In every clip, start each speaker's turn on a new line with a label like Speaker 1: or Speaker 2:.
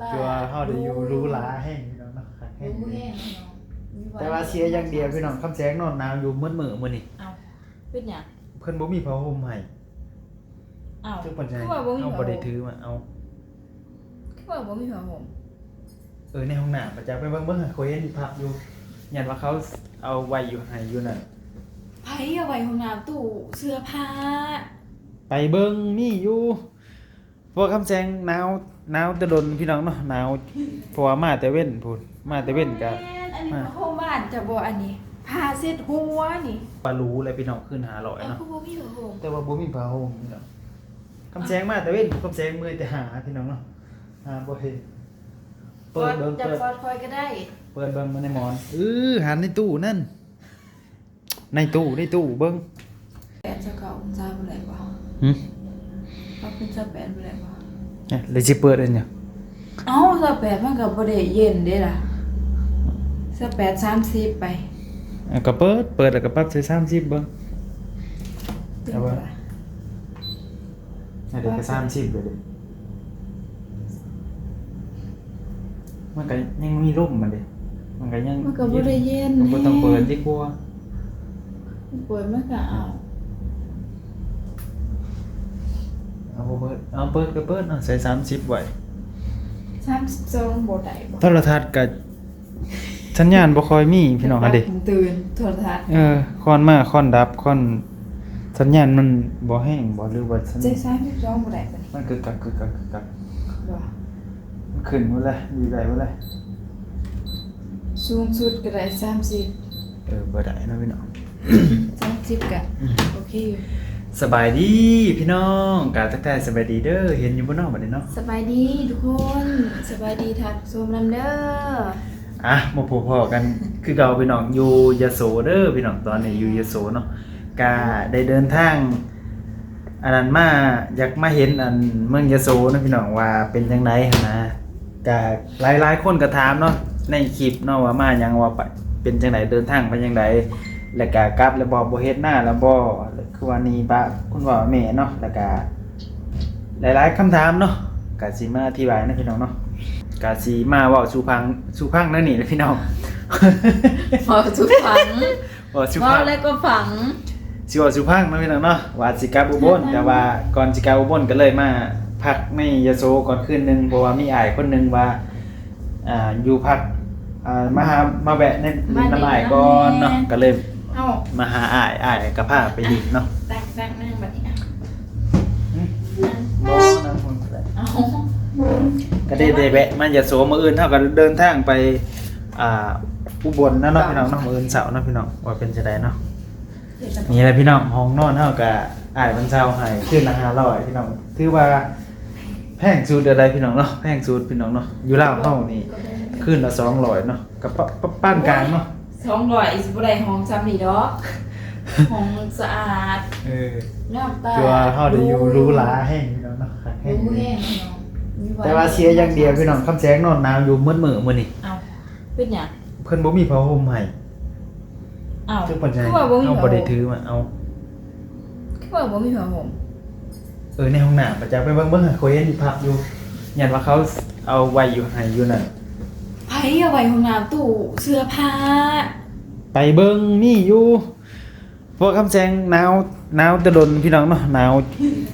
Speaker 1: ตา
Speaker 2: คือว่าเฮาได้อยู่หรู้หลาแห้งพี่น้องเนาะคักแห้ง
Speaker 1: รู้แห้งพี่น้อง
Speaker 2: แต่ว่าเสียอย่างเดียวพี่น้องคำแสงนอนหนาวอยู่มืดมื้อมื้อนี้
Speaker 1: เอาเป็นหยัง
Speaker 2: เพิ่นบ่มีผ้าห่มให้
Speaker 1: เอา
Speaker 2: ซึ่งปัญญา
Speaker 1: คือว่าบ่มี
Speaker 2: เอา
Speaker 1: ผ้า
Speaker 2: บ่ได้
Speaker 1: ห่ม
Speaker 2: ถือมาเอา
Speaker 1: คือว่าบ่มีผ้าห่ม
Speaker 2: เออในห้องน้ำประจะไปเบิ่งเบิ่งหาเขาเห็นภาพอยู่ยันว่าเขาเอาไว้อยู่ให้อยู่นั่น
Speaker 1: ไผเอาไว้ห้องน้ำตู้เสื้อผ้า
Speaker 2: ไปเบิ่งมีอยู่เพราะว่าคำแสงหนาว หนาวจะโดนพี่น้องเนาะหนาวเพราะว่ามาแต่เว้นพูนมาแต่เว้นก็
Speaker 1: แม่นอันนี้ผ้าห่มบ้านจะบ่อันนี้ผ้าเช็ดหัวนี่
Speaker 2: ปลารู้เลยพี่น้องขึ้นหาร้อย
Speaker 1: เอา
Speaker 2: เนาะ
Speaker 1: คือบ่มีผ้าห่ม
Speaker 2: แต่ว่าบ่มีผ้าห่มพี่น้องคำแสงมาแต่เว้นคำแสงมือแต่หาพี่น้องเนาะหาบ่เห็นเปิดเบิ่ง
Speaker 1: จะ
Speaker 2: เปิด
Speaker 1: กอดคอยก็ได้
Speaker 2: เปิดเบิ่งมาในหมอนเออหันในตู้นั่น ในตู้ในตู้เบิ่ง
Speaker 1: แปดจะเก่าจ้าบ่ได้บ่
Speaker 2: หึ
Speaker 1: เอาเป็นจะแปดบ่ได้บ่
Speaker 2: เนี่ยเลยสิเปิดอันเนี่ย
Speaker 1: เอ้าจะแปดมันก็บ่ได้เย็นเด้ล่ะจะแปด30ไป
Speaker 2: อะก็เปิดเปิดแล้วก็ปรับใส่สามสิบเบิ้งเอาไว้เดี๋ยวก็สามสิบเลยเดี๋ยวมันก็ยังมีร่มมันเด็มันก็ยัง
Speaker 1: มันก็บ่ได้เย็น
Speaker 2: มันก็ต้องเปิดดีกว่า
Speaker 1: เปิดมันก็เอา
Speaker 2: เอาบ่เปิดเอาเปิดก็เปิดเอาใส่สามสิบไว้
Speaker 1: 32บ่ได้บ่
Speaker 2: โทรทัศน์กับสัญญาณบ่ค่อยมีพี่น้องอะเด็
Speaker 1: ตื่นโทรทัศน์
Speaker 2: เออคอนมาคอนดับคอนสัญญาณมันบ่แห้งบ่หรือว่าสัญ
Speaker 1: เจ๊ซ้ายพี่จ้องบ่ได้ปะนี่
Speaker 2: มันคือกักคือกักคือกัก
Speaker 1: บ่
Speaker 2: มันขึ้นหมดเลยดีได้หมดเลย
Speaker 1: สูงสุดก็ได้30
Speaker 2: เออบ่ได้เนาะพี่น้อง
Speaker 1: 30ก็โอเคอยู่
Speaker 2: สบายดีพี่น้องกาทักทายสบายดีเด้อเห็นอยู่บนนอกบัดนี้เนาะ
Speaker 1: สบายดีทุกคนสบายดีทักชมนำเด้อ
Speaker 2: อะมาพบพอกันคือเก่าพี่น้องอยู่ยโสเด้อพี่น้องตอนนี้อยู่ยโสเนาะกาได้เดินทางอันนั้นมาอยากมาเห็นอันเมืองยโสนะพี่น้องว่าเป็นจังไดหั้นนะกาหลายหลายๆคนก็ถามเนาะในคลิปเนาะว่ามาหยังว่าไปเป็นจังไดเดินทางไปจังได แล้วก็กลับแล้วบ่บ่เฮ็ดหน้าแล้วบ่คือว่านี่ปะคุณว่าแม่เนาะแล้วก็หลายๆคำถามเนาะกาสีมาอธิบายนะพี่น้องเนาะกาสีมาเว่าสู่พังสู่พังนั่นนี่นะพี่น้อง
Speaker 1: พอสุดฝัง
Speaker 2: เว่าสู่
Speaker 1: พอ
Speaker 2: พัง
Speaker 1: แล้วก็ฝัง
Speaker 2: สิเว่าสู่พังนะพี่น้องเนาะว่าสิกลับอุบลแต่ว่าก่อนสิกลับอุบลก็เลยมาพักในยโสก่อนคืนหนึงเพราะว่ามีอ้ายคนหนึงว่าอ่าอยู่พักอ่ามาหามาแวะในน้ำอ้ายก่อนเนาะก็เลย
Speaker 1: เอ้า
Speaker 2: มาหาอ้ายอ้ายก็พาไปดินเนาะ
Speaker 1: แตกแตกนั่งบัดนี้อะ
Speaker 2: หึบ่นะคนก็ได้
Speaker 1: เอ้า
Speaker 2: ก็ได้ได้แวะมายาโสมื้ออื่นเท่ากับเดินทางไปอ่าอุบลนะเนาะพี่น้องเนาะมื้ออื่นเสาร์เนาะพี่น้องว่าเป็นจะไดเนาะ
Speaker 1: เดี๋ยวจะ
Speaker 2: นี่แหละพี่น้องห้องนอนเท่ากับอ้ายมันเช่าให้คืนละ500พี่น้องถือว่าแพงสุดอะไรพี่น้องเนาะแพงสุดพี่น้องเนาะอยู่ลาวเฮานี่คืนละ200เนาะกับปปป้านกลางเนาะ
Speaker 1: สองร้อยอีกสิบ่ได้ห้องซ้ำนี่ดอกห้องสะอาด
Speaker 2: เออ
Speaker 1: น้ำตา
Speaker 2: คือว่าเฮาได้อยู่หรู้หลาแห้งพี่น้องเนาะคักแห้ง
Speaker 1: รู้แห้งพี่น้องมีไแต่
Speaker 2: ว่าเสียอย่างเดียวพี่น้องคำแสงนอนหนาวอยู่มืดมื้อมื้อนี้
Speaker 1: เอ้าเป็นหยัง
Speaker 2: เพิ่นบ่มีผ้าห่มให้
Speaker 1: เอ้า
Speaker 2: ซึ่งปัญญา
Speaker 1: คือว่าบ่มี
Speaker 2: เอา
Speaker 1: ผ้า
Speaker 2: บ่ได้
Speaker 1: ห่ม
Speaker 2: ถือมาเอา
Speaker 1: คือว่าบ่มีผ้าห่ม
Speaker 2: เออในห้องน้ำประจะไปเบิ่งเบิ่งหาเขาเห็นภาพอยู่ยันว่าเขาเอาไว้อยู่ให้อยู่นั่น
Speaker 1: ไผ เอาไว้ห้องน้ำตู้เสื้อผ้า
Speaker 2: ไปเบิ่งมีอยู่เพราะคำแสงหนาวหนาวจะโดนพี่น้องเนาะหนาว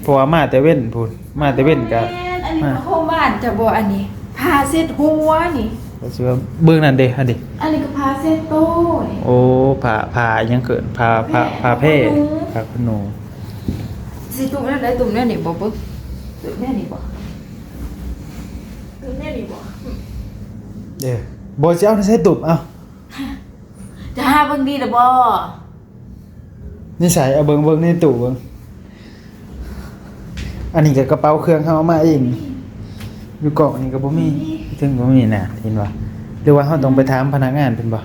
Speaker 2: เพราะว่ามาแต่เว้นพูนมาแต่เว้นก็
Speaker 1: แม่นอันนี้ผ้าห่มบ้านจะบ่อันนี้ผ้าเช็ดหัวนี่
Speaker 2: ก็สิว่าเบิ่งนั่นเด้อันดิ
Speaker 1: อันนี้ก็ผ้าเช็ดโต๊ะนี่
Speaker 2: โอ้ผ้าผ้าอิหยังเกินผ้าผ้าผ้าเพ่ผ้าขนหนู
Speaker 1: สิตุ่มนั่นได้ตุ่มนั่นนี่บ่ปึ๊บตุ่มนั่นนี่บ่ตุ่มนั่นนี่บ่
Speaker 2: เด้อบ่สิเอาใส่ตุบเอา
Speaker 1: จะหาเบิ่งดีล่ะบ่
Speaker 2: นี่ใส่เอาเบิ่งเบิ่งในตู้เบิ่งอันนี้ก็กระเป๋าเครื่องเฮาเอามาเองอยู่กล่องนี่ก็บ่มีถึงบ่มีน่ะเห็นบ่หรือว่าเฮาต้องไปถามพนักงานเพิ่นบ่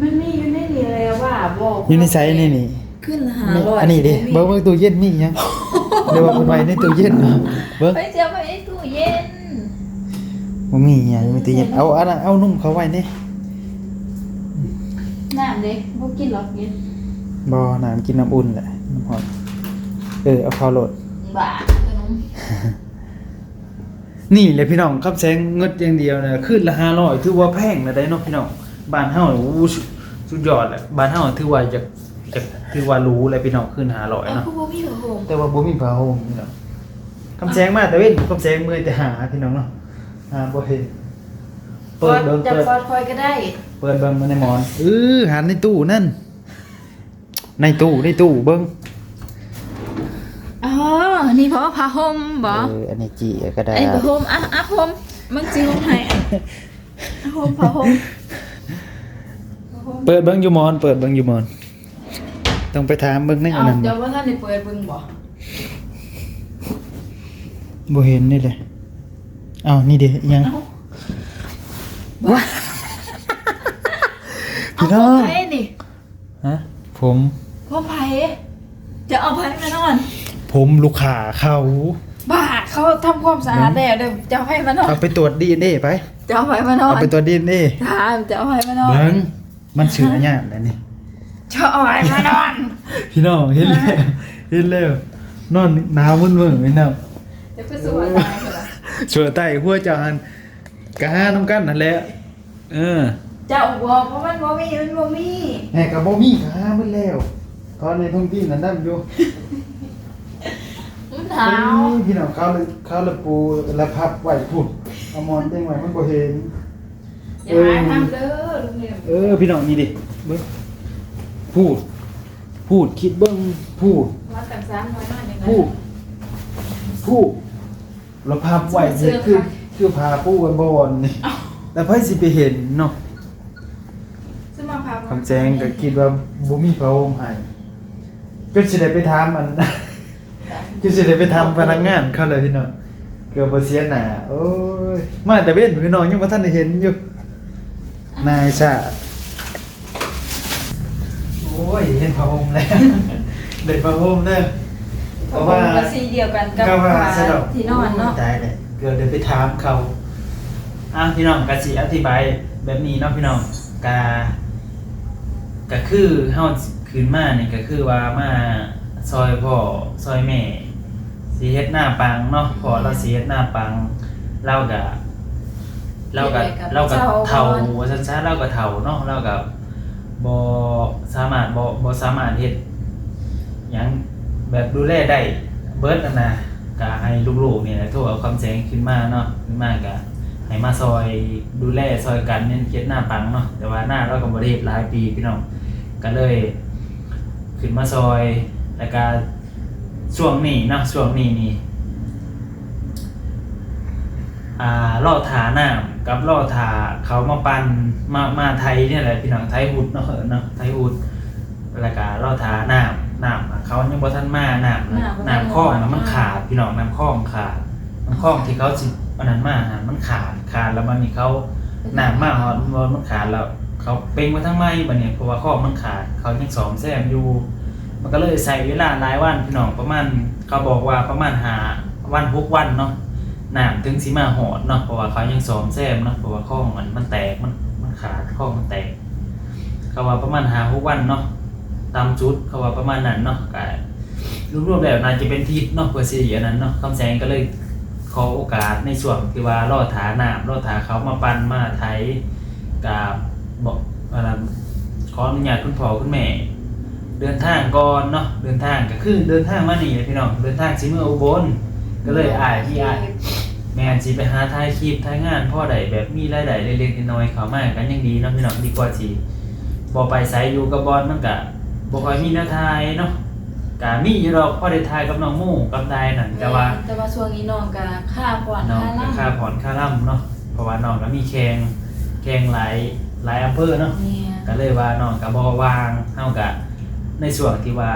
Speaker 1: มันมีอยู่ในนี่แล้วว่าบ่
Speaker 2: อยู่ในไซส์นี่นี่
Speaker 1: ขึ้นละ
Speaker 2: นี่
Speaker 1: 500
Speaker 2: อันนี้ดิเบิ่งเบิ่งตู้เย็นมีหยังเดี๋ยวว่าเพิ่นไว้ในตู้เย็นเนาะเบิ่ง
Speaker 1: ไปเสียไปในตู้เย็น
Speaker 2: บ่มีหยังมีตู้เย็นเอาอันนั้นเอานุ่มเขาไว้นี่
Speaker 1: น้ำเด้บ่กินหรอกกิน
Speaker 2: บ่น้ำกินน้ำอุ่นแหละน้ำร้อนเออเอาเข้าโหลด
Speaker 1: บ้าขนม
Speaker 2: นี่เลยพี่น้องครับแสงเงิดอย่างเดียวนะขึ้นละ500ถือว่าแพงนะได้เนาะพี่น้องบ้านเฮาโอ้โหสุดสุดยอดแหละบ้านเฮาถือว่าจะจะถือว่ารู้เลยพี่น้องขึ้น500
Speaker 1: เอา
Speaker 2: เนาะ
Speaker 1: คือบ่มีผ้าห่ม
Speaker 2: แต่ว่าบ่มีผ้าห่มพี่น้องคำแสงมาแต่เว้นคำแสงมือแต่หาพี่น้องเนาะ หาบ่เห็น เปิดเบิ่ง
Speaker 1: จับ
Speaker 2: เปิด
Speaker 1: ฟอดคอยก็ได้
Speaker 2: เปิดเบิ่งมาในหมอนเออหันในตู้นั่น ในตู้ในตู้เบิ่ง
Speaker 1: อ๋อ นี่เพราะว่าผ้าห่มบ่
Speaker 2: เอออันนี้จีก็ได้
Speaker 1: ไอ้ผ้าห่มอะอะห่มมึงสิห่มให้อะห่มผ้าห่มผ้าห่ม
Speaker 2: เปิดเบิ่งอยู่หมอน เปิดเบิ่งอยู่หมอน ต้องไปถามเบิ่งในอั
Speaker 1: เอา
Speaker 2: นนั้น
Speaker 1: เดี๋ยวว่าท่านได้เปิดเบิ่งบ่
Speaker 2: บ่เห็นนี่เลย อ้าวนี่เด้อิหยัง
Speaker 1: เอ้า
Speaker 2: ว้า
Speaker 1: เอา
Speaker 2: พี่น้อง
Speaker 1: ไผนี่
Speaker 2: ฮะผม
Speaker 1: พ่อไผจะเอาไผมานอน
Speaker 2: ผมลูกค้าเขา
Speaker 1: บ้าเขาทำความสะอาดแล้วเดี๋ยวจะเอาไผมานอน
Speaker 2: เอาไปตรวจ DNA ไป
Speaker 1: จะเอาไผมานอน
Speaker 2: เอาไปตรวจ DNA
Speaker 1: ถามจะเอาไผมานอน
Speaker 2: เบิ่งมันชื่ออันเนี้ยแล้วนี่
Speaker 1: จะเอาไผมานอน
Speaker 2: พี่น้องเห็นแล้วเห็นแล้วนอนหนาวมึนๆพี่น้อง
Speaker 1: เดี๋ยวไปสวนตายเหรอ
Speaker 2: สวยใต้หัวจานกะหาน้ำกันนั่นแหละเออ
Speaker 1: เจ้าบอกว่ามันบ่มีมันบ่มี
Speaker 2: แม่กับบ่มีกะหามันแล้วตอนในท้องที่นั่นนั่นอยู่
Speaker 1: มันหนาว
Speaker 2: เอ้ยพี่น้องเขาเลยเขาเลยปูและพับไว้พุ่นเอาหมอนเต็งไว้มันบ่เห็น
Speaker 1: อย่าหาทำเด้อลุงเรียน
Speaker 2: เออพี่น้องนี่ดิเบิ่งพูด พูดคิดเบิ่งพูด
Speaker 1: ว่าแต่ซ้ำน้อยหน่อยหนึงนะ
Speaker 2: พูด พูด แล้วพับไว้นี่คือคือพาปูกันบ่อนนี่ แล้วไผสิไปเห็นเนาะ
Speaker 1: ซึ่งมาพา
Speaker 2: คำแจงก็คิดว่าบ่มีพระองค์ให้ก็สิได้ไปถามอันก็สิได้ไปถามพนักงานเขาเลยพี่น้องเกือบบ่เสียหน้าโอ้ยมาแต่เว้นพี่น้องยังบ่ทันได้เห็นอยู่นายชาติโอ้ยเห็นพระองค์แล้วเด็ดพระองค์เด้อ
Speaker 1: เพราะว่าสีเดียวกันกับ
Speaker 2: ก็ว่าสะดอก
Speaker 1: ที่นอนเนาะ
Speaker 2: ตายเลยเกือบเดี๋ยวไปถามเขาอะพี่น้องก็สิอธิบายแบบนี้เนาะพี่น้องกาก็คือเฮาคืนมานี่ก็คือว่ามาซอยพ่อซอยแม่สิเฮ็ดหน้าปังเนาะพอเราสิเฮ็ดหน้าปังเราก็เราก็เราก็เฒ่าว่าซั่นๆเราก็เฒ่าเนาะเราก็บ่สามารถบ่บ่สามารถเฮ็ดหยัง แบบดูแลได้เบิดนั่นน่ะก็ให้ลูกๆเนี่แหละโทรเอาคำแสงขึ้นมาเนาะขึ้นมาก็ให้มาซอยดูแลซอยกันเนี่ยเฮ็ดหน้าปังเนาะแต่ว่าหน้าเราก็บ่ได้เฮ็ดหลายปีพี่น้องก็เลย ขึ้นมาซอยแล้วก็ช่วงนี้เนาะช่วงนี้นี่อ่าล่อถาน้ำกับล่อถาเขามาปันมามาไทยเนี่ยแหละพี่น้องไทยหุดเนาะเนาะไทยหุดแล้วก็ล่อถาน้ำน้ำอะ เขายังบ่ทันมาน้ำนะน้ำคลองน่ะมันขาดพี่น้องน้ำคลองขาดน้ำคลองที่เขาสิอันนั้นมาหามันขาดขาดแล้วมันนี่เขาหนักมากครับมันมันขาดแล้วเขาเป่งมาทั้งไม้บัดเนี่ยเพราะว่าข้อมันขาด เขายังสอมแซมอยู่ มันก็เลยใส่เวลาหลายวันพี่น้องประมาณเขาบอกว่าประมาณหาวันหกวันเนาะน้ำถึงสีมาหอดเนาะเพราะว่าเขายังสอมแซมเนาะเพราะว่าข้องมันมันแตกมันมันขาดข้องมันแตกเขาว่าประมาณหาหกวันเนาะ ตามจุดเขาว่าประมาณนั้นเนาะก็รวมๆแล้วน่าจะเป็นทิศเนาะเพื่อสิอันนั้นเนาะคำแสงก็เลยขอโอกาสในส่วนที่ว่าล่อถาน้ำล่อถาเขามาปันมาไทยกับบอกอะไรขออนุญาตคุณพ่อคุณแม่ เดินทางก่อนเนาะเดินทางก็คือเดินทางมานี่แหละพี่น้องเดินทางสิเมื่ออุบลก็เลยอายที่อายแม่นสิไปหาทายคลิปทายงานพ่อใดแบบมีรายได้เล็กๆน้อยๆเขามากกันยังดีเนาะพี่น้องดีกว่าสิบ่ไปไสอยู่กับบอลมันก็ บ่ค่อยมีแนวทายเนาะก็มีอยู่ดอกพ่อได้ทายกับน้องหมู่กับนายนั่นแต่ว่า
Speaker 1: แต่ว่าช่วงนี้น้องก็ค่าผ่อน
Speaker 2: น้อง
Speaker 1: ค่า
Speaker 2: ก็
Speaker 1: ล่ำ
Speaker 2: ค่าผ่อนค่าล่ำเนาะเพราะว่าน้องก็มีแข่งแข่งหลายหลายอำเภอเนาะ
Speaker 1: เนี่ย
Speaker 2: ก็เลยว่าน้องก็บ่วางเฮาก็ในส่วนที่ว่า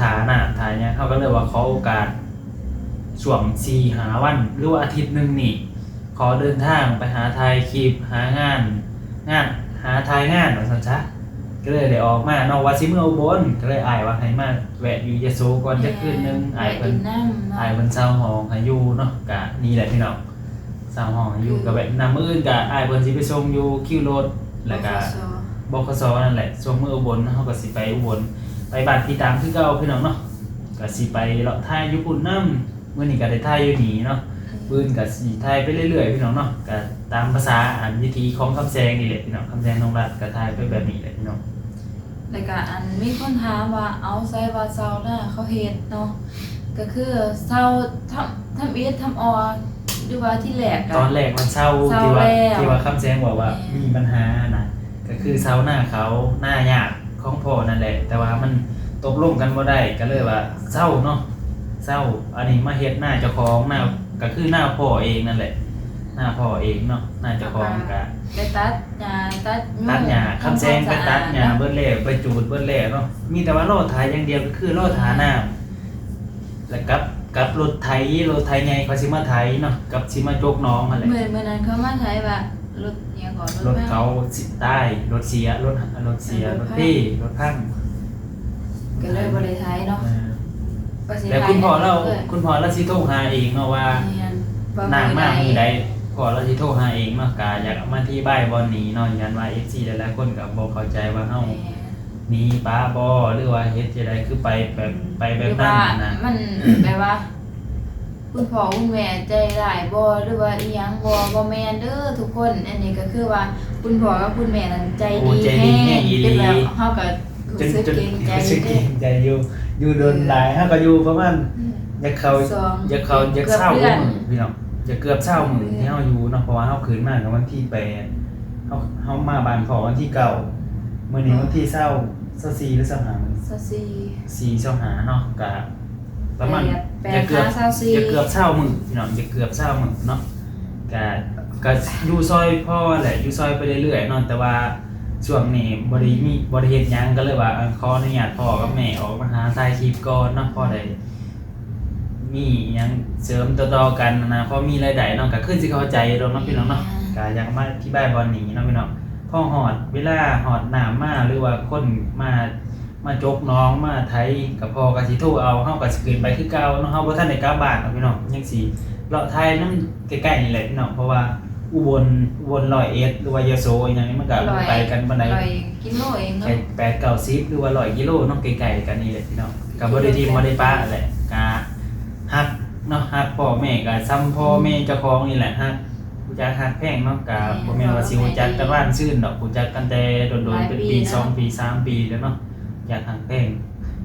Speaker 2: ฐานะฐานเนี่ยเฮาก็เลยว่าขอโอกาสช่วง4หาวันหรือว่าอาทิตย์หนึงนี่ขอเดินทางไปหาทายคลิปหางาน งานหาทายงานว่าซั่นซะ ก็เลยได้ออกมาเนาะว่าสิเมื่ออุบลก็เลยอายว่าให้มาแวะอยู่ยะโสก่อนจะคืนหนึงอายเพิ่น
Speaker 1: กินน้ำเนาะ
Speaker 2: อายเพิ่นเศร้าห้องให้อยู่เนาะกะนี่แหละพี่น้องเศร้าห้องให้อยู่กับแบบนำมื้ออื่นกะอายเพิ่นสิไปส่งอยู่คิวรถแล้วก็บขสนั่นแหละส่งมื้ออุบลเฮาก็สิไปอุบลไปบ้านพี่ตามคือเก่าพี่น้องเนาะก็สิไปเลาะท่ายอยู่ปุ่นนำมื้อนี้ก็ได้ท่ายอยู่นี่เนาะปืนกับสีไทยไปเรื่อยๆพี่น้องเนาะก็ตามภาษาอันวิธีของคำแซงนี่แหละพี่น้องคำแซงน้องรัดก็ทายไปแบบนี้แหละพี่น้อง
Speaker 1: แล้วก็อันมีคนถามว่าเอาไซว่าเซาหน้าเขาเฮ็ดเนาะก็คือเซาทำทำอีททำออหรือว่าที่แรก
Speaker 2: ตอนแรกมันเศร้า
Speaker 1: เศร้า
Speaker 2: ที่ว่า
Speaker 1: แล้ว
Speaker 2: ที่ว่าคำแซงบอกว่า
Speaker 1: แม่
Speaker 2: มีปัญหานะก็คือเศร้าหน้าเขาหน้ายากของพ่อนั่นแหละ แต่ว่ามันตกลงกันบ่ได้ก็เลยว่าเศร้าเนาะเศร้าอันนี้มาเฮ็ดหน้าเจ้าของหน้าก็คือหน้าพ่อเองนั่นแหละห น้าพ่อเองเนาะหน้าเจ้าของก็
Speaker 1: ไปตัดหญ้าตัด
Speaker 2: ตัดหญ้าคำแซงไปตัดหญ้าเบิ้ลเล่ไปจูดเบิ้ลเล่เนาะมีแต่ว่าโลดถ่ายอย่างเดียวก็คือโลดหาน้ำแล้วกับกับรถไถรถไถไงเขาสิมาไถเนาะกับสิมาโจกน้องอะไร
Speaker 1: เหมือนเมื่อนั้นเขามาใช้ว่ารถเนี่ยก่อน
Speaker 2: รถเขาสิใต้รถเสียรถรถเสียรถพี่รถพัง
Speaker 1: ก็เลยบ่ได้ใช้เนาะ
Speaker 2: เออ
Speaker 1: ก็สิ
Speaker 2: แต่คุณพ่อเรา
Speaker 1: ให้
Speaker 2: คุณพ่อเราสิโทรหาเองเนาะว่า
Speaker 1: ว่
Speaker 2: นางมากมือใดพ่ อเราสิโทรหาเองเนาะกาอยากเอามาที่บ้านบอลนี้เนาะยันว่า FC หลายๆคนก็บ่เข้าใจว่าเฮาหนีป้าบอหรือว่าเฮ็ดจะไดคือไปแบบไปแบบนั้นนะ
Speaker 1: มันแบบว่า คุณพ่อคุณแม่ใจร้ายบ่หรือว่าอีหยังบ่บ่แม่นเด้อทุกคน อันนี้ก็คือว่าคุณพ่อกับคุณแม่นั้นใจ
Speaker 2: โอ้
Speaker 1: ดี
Speaker 2: ใจดีแห้งอีหลี
Speaker 1: เป็นแบบเฮาก็
Speaker 2: จ
Speaker 1: รู้
Speaker 2: น
Speaker 1: สึก
Speaker 2: จน
Speaker 1: เกรงใจ
Speaker 2: รู้สึก
Speaker 1: เด้
Speaker 2: เกรงใจอยู่อยู่โดนหลายฮะก็อยู่ประมาณ อยากเขา
Speaker 1: สอง
Speaker 2: อยากเขาอยากเศร้า
Speaker 1: กือบดือน
Speaker 2: มื้อพี่น้อง อยากเกือบเศร้ามื้อที่เฮาอยู่เนาะเพราะว่าเฮาคืนมากับวันที่แปดเฮาเฮามาบ้านพ่อวันที่เก้ามื้อนี้วันที่เศร้าเศร้าสี่หรือเศร้าห้ามื้อ
Speaker 1: ซาซี
Speaker 2: สี่เศร้าห้าเนาะก็ประมาณ
Speaker 1: แป
Speaker 2: จะ
Speaker 1: ด
Speaker 2: เกือบ
Speaker 1: ห้าเศร้าสี่
Speaker 2: จะเกือบเศร้ามื้อพี่น้องจะเกือบเศร้ามื้อเนาะก็ก็อยู่ซอยพ่อแหละอยู่ซอยไปเรื่อยๆเนาะแต่ว่าช่วงนี้บริมีบริเฮ็ดหยังก็เลยว่าเออขออนุญาตพ่อกับแม่ออกมาหาถ่ายคลิปก่อนเนาะพ่อได้ มีหยังเสริมต่อๆกันนะพอมีรายได้เนาะก็ขึ้นสิเข้าใจดอกเนาะพี่น้องเนาะก็อยากมาที่บ้านบอลนี้เนาะพี่น้องพ่อหอดเวลาหอดน้ำมาหรือว่าคนมามาจกน้องมาไทยกับพ่อก็สิโทรเอาเฮาก็สิขึ้นไปคือเก่าเนาะเฮาบ่ทันได้กลับบ้านเนาะพี่น้องยังสิเลาะไทยนั่นใกล้ๆนี่แหละพี่น้องเพราะว่าอุบลอุบลร้อยเอ็ดหรือว่ายโสอย่างนี้มันก็บ่ไปกันปานใด
Speaker 1: ร้อยกิโลเอง
Speaker 2: แค่
Speaker 1: เนาะ
Speaker 2: แปดเก้าสิบหรือว่าร้อยกิโลเนาะไกลๆกันนี่แหละพี่น้องกับบ่ได้ทีมบ่ได้ป้าแหละกะ ฮักเนาะฮักพ่อแม่ก็ซ้ำพ่อแม่เจ้าของนี่แหละฮักผู้จักฮักแพงเนาะกะบ่แม่นว่าสิรู้จักกันว่านซื่นดอกรู้จักกันแต่โดนๆเป็นปีสองปีสามปีแล้วเนาะอยากฮักแพง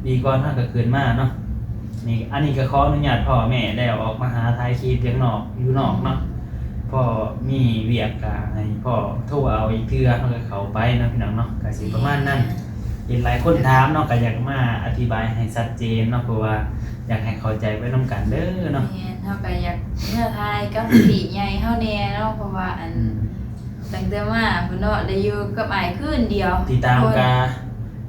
Speaker 2: ปีก่อนฮักก็คืนมาเนาะนี่อันนี้ก็ขออนุญาตพ่อแม่แล้วออกมาหาทายคลิปเลี้ยงนอกอยู่นอกเนาะพ่อมีเวียกกาให้พ่อโทรเอาอีกเทื่อเขาก็เข้าไปเนาะพี่น้องเนาะก็สิประมาณนั้น เห็นหลายคนถามเนาะก็อยากมาอธิบายให้ชัดเจนเนาะเพราะว่าอยากให้เข้าใจไปนํกันเด้อเนาะ
Speaker 1: แม่นเฮาก็อยากเมื่อทายกับผีใหญ่เฮาแน่เนาะเพราะว่าอัน
Speaker 2: อืม
Speaker 1: ตั้งแต่มาเพิ่นเนาะได้อยู่กับอ้ายคืนเดียว
Speaker 2: พี่ตามกา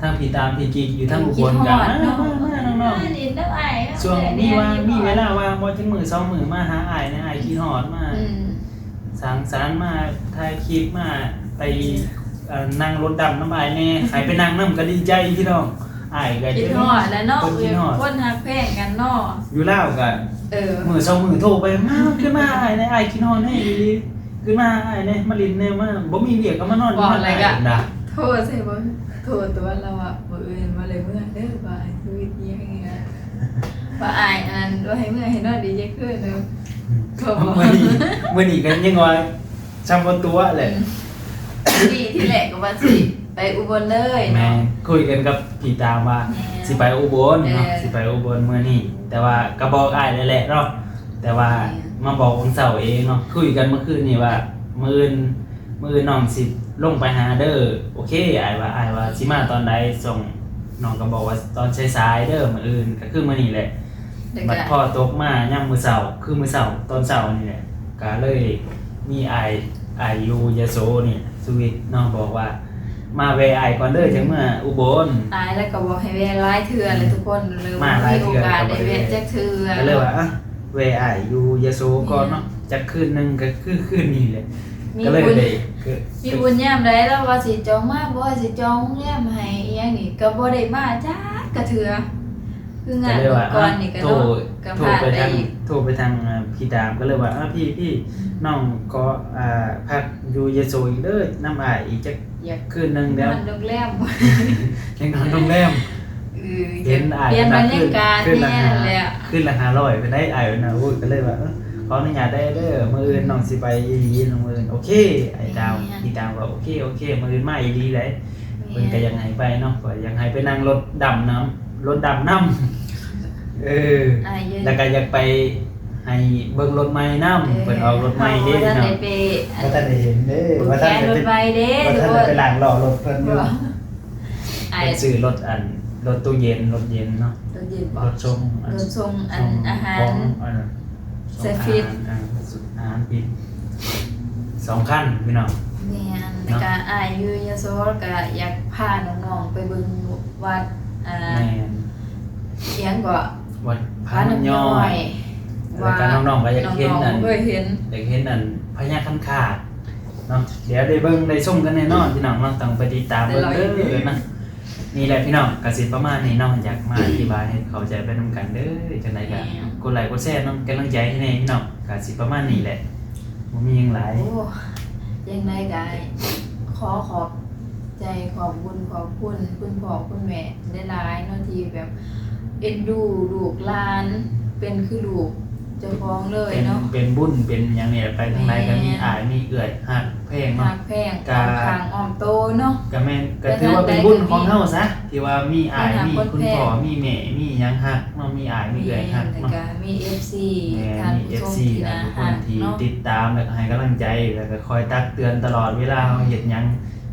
Speaker 2: ทั้งพี่ตามพี่กิ๊กอยู่ทั้งอุบล
Speaker 1: คิดฮ
Speaker 2: กั
Speaker 1: อนดเนาะ
Speaker 2: มาๆน้อง
Speaker 1: มาดินน้ำอ้าย
Speaker 2: ๆช่วงมีว่างมีเวลาว่างบ่จังมื้อสองมื้อมาหาอ้ายนะอ้ายคิดฮอดมา
Speaker 1: อืม
Speaker 2: สังสรรค์มาถ่ายคลิปมาไป เอ่อนั่งรถดำน้ำอายแน่ใครไปนั่งน้ำก็ดีใจพี่น้องอายก็
Speaker 1: คิด
Speaker 2: จะ
Speaker 1: ฮอดแล้วเนาะ
Speaker 2: คนคิดฮอด
Speaker 1: คนฮักแพงกันเนาะ
Speaker 2: อยู่เล่าวกัน
Speaker 1: เออ
Speaker 2: มือสองมือโทรไปมาขึ้นมาอายในอายคิดฮอดแน่อีหลีขึ้นมาอายแน่มาลินแน่มาบ่มีเวียกก็มานอน
Speaker 1: บอกอะไรกะ
Speaker 2: ด่า
Speaker 1: โทษใส่บ่โทษตัวเราอะบ่อื่นมาเลยเมื่อเด้อว่าชีวิตนี้ยังไงอะว่าอายอันว่าให้เมื่อให้นอนดีเยอะขึ้นเด้อก็บอก
Speaker 2: มื่อนี้มื่อนี้กันยังว่าจำบนตัวแหละ
Speaker 1: ที่ที่แหลกก็ว่าสิไปอุบลเลย
Speaker 2: แม่
Speaker 1: เนาะ
Speaker 2: คุยกันกับพี่ตามว่า
Speaker 1: แม่
Speaker 2: สิไปอุบลเนาะ
Speaker 1: เออ
Speaker 2: สิไปอุบลมื้อนี้แต่ว่าก็บอกอ้ายแล้วแหละเนาะแต่ว่า
Speaker 1: แม่
Speaker 2: มาบอกวันเสาร์เองเนาะคุยกันเมื่อคืนนี่ว่ามื้ออื่นมื้ออื่นน้องสิลงไปหาเด้อโอเคอ้ายว่าอ้ายว่าสิมาตอนใดส่งน้องก็บอกว่าตอนสายๆเด้อมื้ออื่นก็คือมื้อนี้แหละ
Speaker 1: เด็ก
Speaker 2: บัด
Speaker 1: อะ
Speaker 2: พ่อตกมาย่ำมื้อเสาร์คือมื้อเสาร์ตอนเสาร์นี่แหละก็เลยมีอ้ายอ้ายอยู่ยโสนี่ สวิตน้องบอกว่า มาแวะอ้ายก่อนเด้อจังเมื่ออุบล
Speaker 1: ตายแล้วก็บอกให้แวะร้ายเถื่อเลยทุกคนหรือ
Speaker 2: มา
Speaker 1: ว่า
Speaker 2: หลาย
Speaker 1: มี
Speaker 2: เทื่
Speaker 1: โอ
Speaker 2: อ
Speaker 1: กาส
Speaker 2: ก็บ่
Speaker 1: ได้
Speaker 2: ได้
Speaker 1: แวะจักเถื่อ
Speaker 2: ก็เลยว่าอะเวไอายอยู่ยโสก่อนเนาะจากคืนหนึงก็คือคืนนี้แหละ
Speaker 1: มี
Speaker 2: ก็เลย
Speaker 1: บุญ
Speaker 2: ได้คือ
Speaker 1: มีบุญยามใดแล้วว่าสิจองมาบ่ว่าสิจองโรงแรมให้อีหยังนี่ก็บ่ได้มาจ้ากระเถื่อ คืองา
Speaker 2: ก็
Speaker 1: น
Speaker 2: เลยว่า
Speaker 1: ก่อ
Speaker 2: อะ
Speaker 1: นนี่ก็
Speaker 2: โทร
Speaker 1: เนาะก็
Speaker 2: โทร
Speaker 1: ผ่าน
Speaker 2: ไป
Speaker 1: ไป
Speaker 2: ทาง
Speaker 1: อีก
Speaker 2: โทรไปทางอ่าพี่ดามก็เลยว่าอะพี่พี่น้องก็อ่าพักอยู่ยโสอีกเด้อน้ำอายอีกจัก
Speaker 1: อยาก
Speaker 2: คืนหนึง
Speaker 1: น
Speaker 2: แล้ว
Speaker 1: อนโรงแรม
Speaker 2: ยังนอนโรงแรม
Speaker 1: เออ
Speaker 2: เห็นอาย
Speaker 1: เปลี่ยนบรร
Speaker 2: คื
Speaker 1: ยากาศ
Speaker 2: คืนละ
Speaker 1: แน่
Speaker 2: หา
Speaker 1: เลยอะ
Speaker 2: คืนละ500ไปได้อายนะโอ้ยก็เลยว่าเอ้อขออนุญาตได้เด้อมื้ออื่นน้องสิไปอีหลีน้องมื้ออื่นโอเคไอ้ดาวพี่ดาวว่าโอเคโอเคมื้ออื่นมาอีหลีเลยเพิ่นก็ยังให้ไปเนาะก็ยังให้ไปนั่งรถดำน้ำ รถดำน้ำเออ
Speaker 1: อายเยอะ
Speaker 2: แล้วก็อยากไปให้เบิ่งรถใหม่นำเพิ่นออกรถใหม่เด้
Speaker 1: ท่าน
Speaker 2: เนาะ
Speaker 1: ได้ไป
Speaker 2: ว่าท่านได้เห็นเด้ว่า
Speaker 1: แก
Speaker 2: ท่าน
Speaker 1: นร
Speaker 2: ได้
Speaker 1: ถ
Speaker 2: เป็น
Speaker 1: ไฟเด้
Speaker 2: ว่า
Speaker 1: ทุก
Speaker 2: ท่าน
Speaker 1: ค
Speaker 2: ได้
Speaker 1: น
Speaker 2: ไปล้างล้อรถเพิ่นอยู่
Speaker 1: อาย
Speaker 2: เป็นซื้อรถอันรถตู้เย็นรถเย็นเนาะ
Speaker 1: รถเย็นบ่
Speaker 2: รถชงอัน
Speaker 1: รถส่งอันอาหาร
Speaker 2: ของอันนั้น
Speaker 1: ใส่ฟิต
Speaker 2: อ่าสุดอาหารฟิตสองขั้นพี่น้อง
Speaker 1: แม่นแล้วก็อายอยู่ยโสก็อยากพาน้องๆไปเบิ่งวัด อ่า
Speaker 2: แม่น
Speaker 1: เอียงก็
Speaker 2: วัดพ
Speaker 1: พ
Speaker 2: ระ
Speaker 1: ระ
Speaker 2: น้ำ
Speaker 1: น้ำ
Speaker 2: ย่
Speaker 1: ย่
Speaker 2: อ
Speaker 1: อยย
Speaker 2: แล้วก็น้องๆก็อยากเห็น
Speaker 1: น้
Speaker 2: นั่
Speaker 1: อนงๆเคยเห็น
Speaker 2: อยากเห็นนั่นพญาคันคาดเนาะเดี๋ยวได้เบิ่งได้ชมกันแน่นอนพี่น้องเนาะต้องไปติดตามเบิ่งเด้อนะนี่แหละพี่น้องกสิประมาณนี้เนาะอยากมาอธิบายให้เข้าใจไปนํกันเด้อจังไดก็กดไลค์กดแชร์เนาะกำลังใจให้แน่พี่น้องกสิประมาณนี้แหละบ่มีหยังหลาย
Speaker 1: โอ้ยังไงก็ขอขอบ ใจขอบบุญขอบคุณ คุณพ่อคุณแม่ได้หลายๆเนาะที่แบบเอ็นดูลูกหลาน เป็นคือลูกเจ้าของเลย
Speaker 2: เป็น
Speaker 1: เนาะ
Speaker 2: เป็นบุญเป็นหยังเนี่ยไปทางไหนก็มีอายมีเอื่อยหักเพลง
Speaker 1: หั
Speaker 2: เนาะ
Speaker 1: กแพง
Speaker 2: กา
Speaker 1: ออมขางออมโตเนาะ
Speaker 2: ก็แม่นก็ถือว่าเป็นบุญของเฮาซะที่ว่ามีอาย
Speaker 1: เป็นหา
Speaker 2: มี
Speaker 1: คน
Speaker 2: คุณ
Speaker 1: แพง
Speaker 2: พ่อมีแม่มีหยังหักเนาะมีอายมีเอื่อยหัก
Speaker 1: แล้ว
Speaker 2: เนาะ
Speaker 1: ก็มี FC
Speaker 2: แม่
Speaker 1: ท่าน
Speaker 2: มี
Speaker 1: ผู้ชม
Speaker 2: FC
Speaker 1: ที่
Speaker 2: ท่า
Speaker 1: น่าน
Speaker 2: ทุกค
Speaker 1: หั
Speaker 2: น
Speaker 1: ก
Speaker 2: ที่
Speaker 1: เนาะ
Speaker 2: ติดตามแล้วก็ให้กำลังใจแล้วก็คอยตักเตือนตลอดเวลาเฮาเฮ็ดหยัง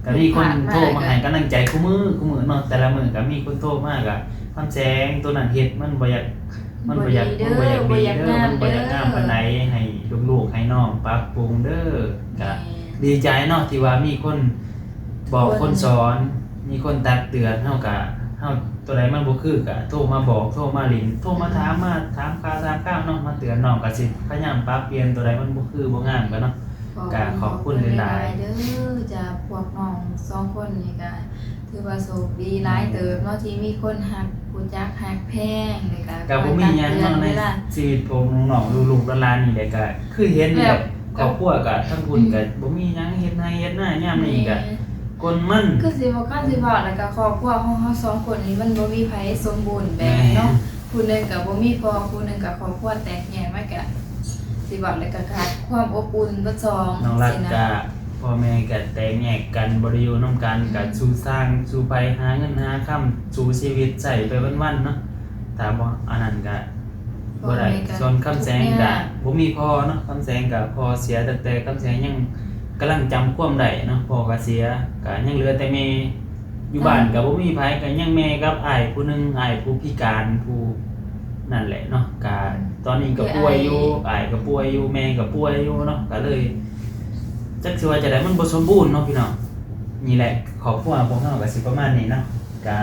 Speaker 2: ก็มีคนโทรมาให้กำลังใจคู่มือคู่มือเนาะแต่ละมื้อก็มีคนโทรมาก็คำแสงตัวนั้นเฮ็ดมันบ่อยากมันบ่อยากมันบ่อยากดีเด้อมันบ่อยากงามปานใดให้ลูกๆให้น้องปรับปรุงเด้อก็ดีใจเนาะที่ว่ามีคนบอกคนสอน มีคนตักเตือนเฮากะเฮาตัวใดมันบ่คือกะโทรมาบอกโทรมาหลินโทรมาถามมาถามข่าวถามข้าวเนาะมาเตือนน้องก็สิพยายามปรับเปลี่ยนตัวใดมันบ่คือบ่งามกันเนาะ กราบขอบคุณหลายๆ
Speaker 1: เด้อจากพวกน้องสองคนนี่ก็ถือว่าโชคดีหลายเติบเนาะที่มีคนหักผู้จักหักแพงเลยก็
Speaker 2: ก็บ่มีหยังเนาะในชีวิตผมน้องๆลูกๆหลานๆนี่แหละก็คือเห็นนี่แหละครอบครัวก็ทั้งคุณก็บ่มีหยังเฮ็ดให้เฮ็ดหน้ายามนี้ก็คนมัน
Speaker 1: คือสิบอกกันสิบอกแล้วก็ครอบครัวของเฮาสองคนนี้มันบ่มีไผสมบูรณ์แบบเนาะผู้หนึงก็บ่มีพ่อผู้หนึงก็ครอบครัวแตกแยกมาก็ สิบอกแล้วก็ขาดความอบอุ่นเบิดสอง
Speaker 2: น้องรัก
Speaker 1: สินะ
Speaker 2: กะพ่อแม่กะแตกแยกกันบริยูน้ำกันกะสู้สร้างสู้ไปหาเงินหาค่ำสู้ชีวิตใส่ไปวันๆเนาะแต่บ่อันนั้นกะบ่ได้ส่วนคำแสงกะบ่มีพ่อเนาะคำแสงกะพ่อเสียแต่แต่คำแสงยังกำลังจำความได้เนาะพ่อก็เสียกะยังเหลือแต่แม่อยู่บ้านกะบ่มีไผกะยังแม่กับอ้ายผู้หนึงอ้ายผู้พิการผู้นั่นแหละเนาะกะ ตอนนี้ก็ป่วยอยู่อ้ายก็ป่วยอยู่แม่ก็ป่วยอยู่เนาะก็เลยจักสิว่าจะได้มันบ่สมบูรณ์เนาะพี่น้องนี่แหละขอบคุณพวกเฮาก็สิประมาณนี้เนาะก็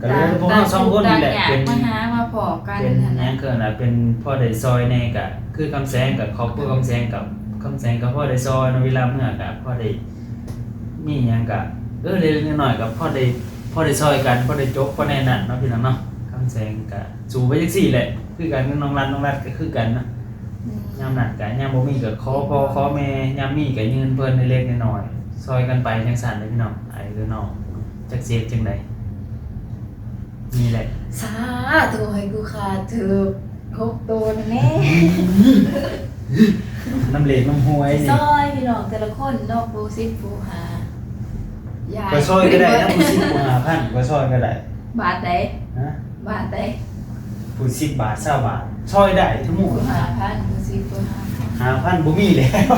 Speaker 2: ก็เลยพวกเฮาสองคนนี่แหละ
Speaker 1: ต่าง
Speaker 2: เป็น
Speaker 1: อยากมาหามาพอกัน
Speaker 2: เป็น
Speaker 1: หั่น
Speaker 2: หยั
Speaker 1: น่ะ
Speaker 2: งเกินน่ะเป็นพ่อได้ซอยแน่ก็คือคำแสงกับครอบครัวคำแสงกับคำแสงกับพ่อได้ซอยเนาะเวลาเมื่อก็พ่อได้มีหยังก็เออเล็กๆน้อยๆก็พ่อได้พ่อได้ซอยกันพ่อได้จบพ่อแน่นั่นเนาะพี่น้องเนาะคำแสงก็สู่ไปจังซี่แหละ คือกันกับน้องรัดน้องรัดก็คือกันเนาะยามนั้นก็ยามบ่มีก็ขอพ่อขอแม่ยามมีก็ยืนเพิ่นเล็กๆน้อยๆซอยกันไปจังซั่นเลยพี่น้องไอ้คือน้องจักเสียจังไดนี่แหละ
Speaker 1: สาธุให้กูขาดถือครบตัวแน่
Speaker 2: น้ำเหลกน้ำห้วยนี่
Speaker 1: ซอยพี่น้องแต่ละคนเนอกปูซิดปูหายาย
Speaker 2: ก็ซอยก็ได้นะผู้สิบผู้ห้าพันก็ซอยก็ได้
Speaker 1: บาทใด
Speaker 2: นะ
Speaker 1: บาทใด
Speaker 2: ผู้สิบบาท20บาทซอยได้ทั้งหม
Speaker 1: ปู
Speaker 2: ด
Speaker 1: หาพันปูซิดปูหา
Speaker 2: ห้าพันบ่มีแล้ว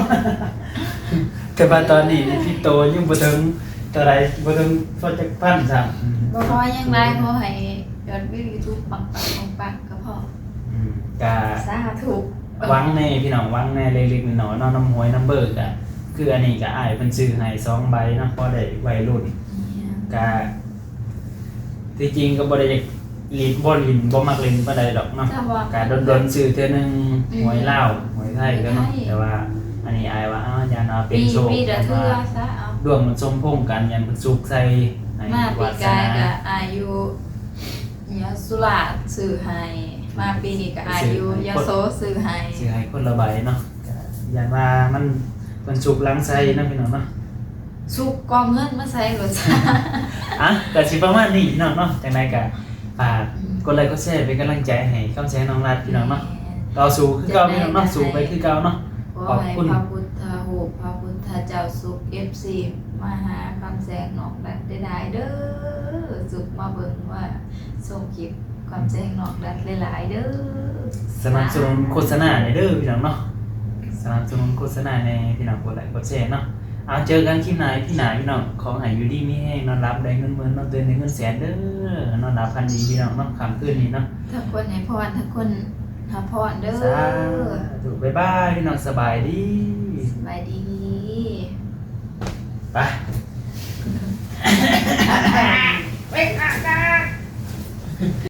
Speaker 2: แต่ว่าตอนนี้นี่พี่โตยังบ่ถึงเท่าไหร่บ่ถึงพอจักพันซ้ํอืม
Speaker 1: บ่พอยังไรขอให้ยอดวิวยูทูบปังปังปังปังก็พอ
Speaker 2: อืมก็
Speaker 1: สาธุ
Speaker 2: หวังแน่พี่น้องหวังแน่เล็กๆน้อยๆเนาะน้ำหวยน้ำเบิกอะคืออันนี้ก็อ้ายเพิ่นซื้อให้สองใบเนาะพอได้วัยรุ่นก็ที่จริงก็บ่ได้อยาก ลีดบ่ลินบ่มักเล่นปานใดดอกเนาะ
Speaker 1: ถ้าว่า
Speaker 2: ก็ดนๆซื้อเทื่อหนึง
Speaker 1: อืม
Speaker 2: หวยลาวหวยไทยก็เนาะ
Speaker 1: หวยไทย
Speaker 2: แต่ว่า อันนี้อายว่าอ้าวอย่าเอาเป็
Speaker 1: ปี
Speaker 2: นโชค
Speaker 1: ปีเดือ
Speaker 2: แต่
Speaker 1: เทื่
Speaker 2: ว่า
Speaker 1: อซะเอา
Speaker 2: ดวงมันสมพงษ์กันยันมันสุขใส่ให้
Speaker 1: มาปี
Speaker 2: วาส
Speaker 1: กาย
Speaker 2: นา
Speaker 1: กับอายุยาสุราษฎร์สื่อให้มาปีนี้กับอายุยาโซสื่อให้
Speaker 2: สิให้คนละใบเนาะก็ยันว่ามันมันสุขหลังใส่นะพี่น้องเนาะ
Speaker 1: สุกกองเงินมาใส่รถซะ
Speaker 2: อะก็สิประมาณนี้พี่น้องเนาะจังไดก็ ฝากกดไลค์กดแชร์เป็นกำลังใจให้คำแสงน้องรัดพี่น้องเนาะต่อสู้คือเก่าพี่น้องเนาะสู้ไปคือเก่าเนาะ
Speaker 1: ขอ
Speaker 2: ขอบ
Speaker 1: ให้
Speaker 2: คุณ
Speaker 1: พระพุทธรูปพระพุทธเจ้าสุข FC มาหาคำแสงนอกดัดได้ๆเด้อสุขมาเบิ่งว่าส่งคลิปคำแสงนอกดัดหลายๆเด้อ
Speaker 2: สนับสนุนโฆษณาในเด้อพี่น้องเนาะสนับสนุนโฆษณาในพี่น้องกดไลค์กดแชร์เนาะ เอาเจอกันคลิปไหนพี่หนาพี่น้องขอให้อยู่ดีมีแห้งนอนรับได้เงินหมื่นนอนตื่นได้เงินแสนเด้อนอนรับพันดีพี่น้องเนาะคำคืนนี้เนาะ
Speaker 1: ทั้งคนให้พรทั้งคนหาพรเด้อ
Speaker 2: สาธุบ๊ายบายพี่น้องสบายดี
Speaker 1: สบายดี
Speaker 2: ไป
Speaker 1: ไปค่ะ